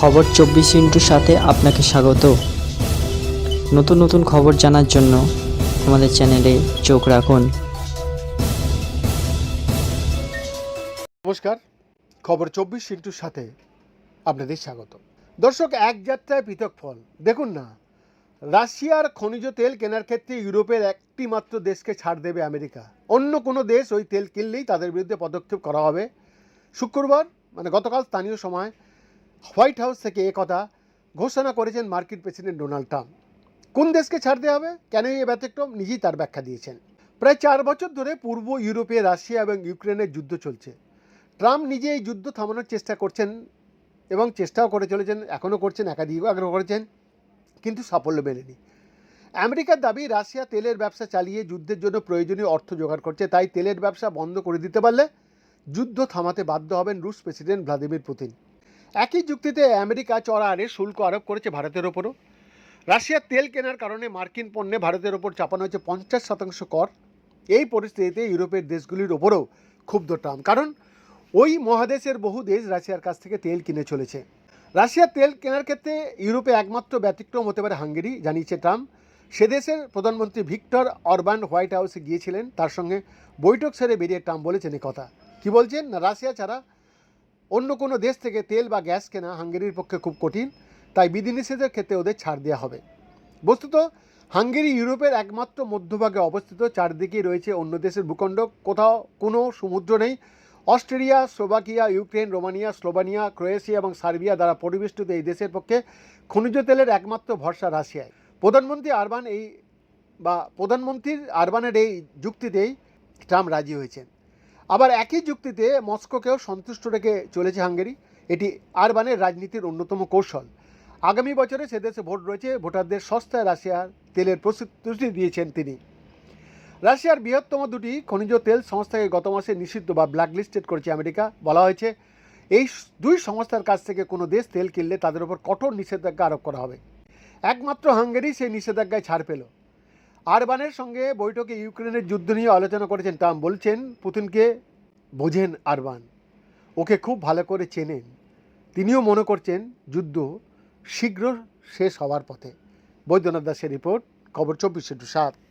খবর চব্বিশ ইন্টুর সাথে আপনাকে স্বাগত। নতুন নতুন খবর জানার জন্য আমাদের চ্যানেলে চোখ রাখুন। নমস্কার, খবর চব্বিশ ইন্টুর সাথে আপনাদের স্বাগত। দর্শক, এক যাত্রায় পৃথক ফল। দেখুন না, রাশিয়ার খনিজ তেল কেনার ক্ষেত্রে ইউরোপের একটি মাত্র দেশকে ছাড় দেবে আমেরিকা। অন্য কোনো দেশ ওই তেল কিনলেই তাদের বিরুদ্ধে পদক্ষেপ করা হবে। শুক্রবার মানে গতকাল স্থানীয় সময় হোয়াইট হাউস থেকে কথা ঘোষণা করেছেন মার্কিন প্রেসিডেন্ট ডোনাল্ড ট্রাম্প। কোন দেশকে ছাড় দেওয়া হবে? কেন এই ব্যতিক্রম? নিজেই তার ব্যাখ্যা দিয়েছেন। প্রায় চার বছর ধরে পূর্ব ইউরোপে রাশিয়া এবং ইউক্রেনের যুদ্ধ চলছে। ট্রাম্প নিজে এই যুদ্ধ থামানোর চেষ্টা করছেন এবং চেষ্টাও করে চলেছেন এখনও করছেন একাধিকও আগ্রহ করেছেন, কিন্তু সাফল্য মেলেনি। আমেরিকার দাবি, রাশিয়া তেলের ব্যবসা চালিয়ে যুদ্ধের জন্য প্রয়োজনীয় অর্থ জোগাড় করছে, তাই তেলের ব্যবসা বন্ধ করে দিতে পারলে যুদ্ধ থামাতে বাধ্য হবেন রুশ প্রেসিডেন্ট ভ্লাদিমির পুতিন। একই যুক্তিতে আমেরিকা চড়া আরে শুল্ক আরোপ করেছে ভারতের ওপরও। রাশিয়ার তেল কেনার কারণে মার্কিন পণ্যে ভারতের ওপর চাপানো হয়েছে পঞ্চাশ শতাংশ কর। এই পরিস্থিতিতে ইউরোপের দেশগুলির ওপরও ক্ষুব্ধ ট্রাম্প। কারণ ওই মহাদেশের বহু দেশ রাশিয়ার কাছ থেকে তেল কিনে চলেছে। রাশিয়ার তেল কেনার ক্ষেত্রে ইউরোপে একমাত্র ব্যতিক্রম হতে পারে হাঙ্গেরি, জানিয়েছে ট্রাম্প। সে দেশের প্রধানমন্ত্রী ভিক্টর অরবান হোয়াইট হাউসে গিয়েছিলেন। তার সঙ্গে বৈঠক সেরে বেরিয়ে ট্রাম্প বলেছেন কথা কি বলছেন? রাশিয়া ছাড়া অন্য কোনো দেশ থেকে তেল বা গ্যাস কেনা হাঙ্গেরির পক্ষে খুব কঠিন, তাই বিধিনিষেধের ক্ষেত্রে ওদের ছাড় দেওয়া হবে। বস্তুত, হাঙ্গেরি ইউরোপের একমাত্র মধ্যভাগে অবস্থিত, চারদিকেই রয়েছে অন্য দেশের ভূখণ্ড, কোথাও কোনো সমুদ্র নেই। Australia, Slovakia, Ukraine, Romania, Slovenia, Croatia এবং সার্বিয়া দ্বারা পরিবেষ্টিত এই দেশের পক্ষে খনিজ তেলের একমাত্র ভরসা রাশিয়ায়। প্রধানমন্ত্রী আরবান এই বা প্রধানমন্ত্রীর আরবানের এই যুক্তিতেই ট্রাম্প রাজি হয়েছেন। আবার একই যুক্তিতে মস্কোকেও সন্তুষ্ট রেখে চলেছে হাঙ্গেরি। এটি আরবানের রাজনীতির অন্যতম কৌশল। আগামী বছরে সে দেশে ভোট রয়েছে, ভোটারদের সস্তায় রাশিয়ার তেলের প্রস্তুতি দিয়েছেন তিনি। রাশিয়ার বৃহত্তম দুটি খনিজ তেল সংস্থাকে গত মাসে নিষিদ্ধ বা ব্ল্যাকলিস্টেড করেছে আমেরিকা। বলা হয়েছে, এই দুই সংস্থার কাছ থেকে কোনো দেশ তেল কিনলে তাদের উপর কঠোর নিষেধাজ্ঞা আরোপ করা হবে। একমাত্র হাঙ্গেরি সেই নিষেধাজ্ঞায় ছাড় পেল। আরবানের সঙ্গে বৈঠকে ইউক্রেনের যুদ্ধ নিয়ে আলোচনা করেছেন ট্রাম্প, বলছেন, পুতিনকে বোঝেন আরবান। ওকে খুব ভালো করে চেনেন। তিনিও মনে করছেন, যুদ্ধ শীঘ্র শেষ হওয়ার পথে। বৈদ্যনাথ দাসের রিপোর্ট, খবর চব্বিশে টু সাত।